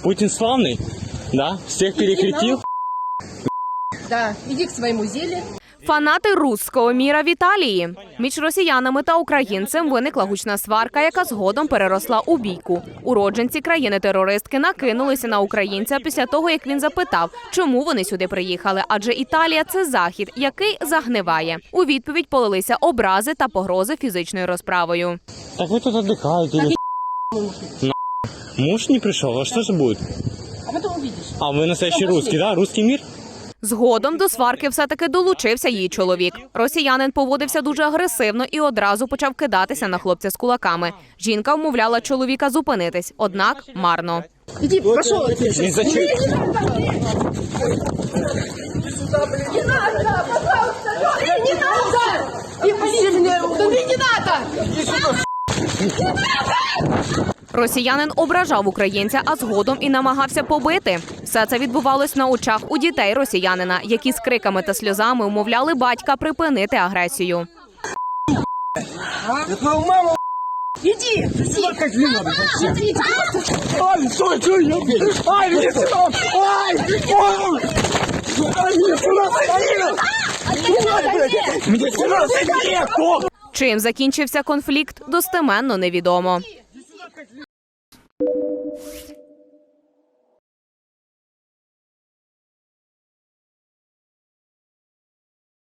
Путин славный, да? Всех перекрестил. Да, иди к своему зелью. Фанати руського міра в Італії. Між росіянами та українцем виникла гучна сварка, яка згодом переросла у бійку. Уродженці країни-терористки накинулися на українця після того, як він запитав, чому вони сюди приїхали. Адже Італія це захід, який загниває. У відповідь полилися образи та погрози фізичною розправою. Так вы тут отдыхаете или... На- Муж не пришел, а что же будет? А потом увидишь. А вы настоящий русский, да? Русский мир? Згодом до сварки все-таки долучився її чоловік. Росіянин поводився дуже агресивно і одразу почав кидатися на хлопця з кулаками. Жінка вмовляла чоловіка зупинитись, однак марно. Иди, пошел. И зачем? Не надо, пожалуйста, не надо! И полиция да мне не надо! Росіянин ображав українця, а згодом і намагався побити. Все це відбувалось на очах у дітей росіянина, які з криками та сльозами умовляли батька припинити агресію. Иди, иди. Иди, Ай, стой, стой, я... Ай, мне сюда! Ай! Ой! Ай, мне сюда садили! Мне сюда садили! Чим закінчився конфлікт, достеменно невідомо. Thank you.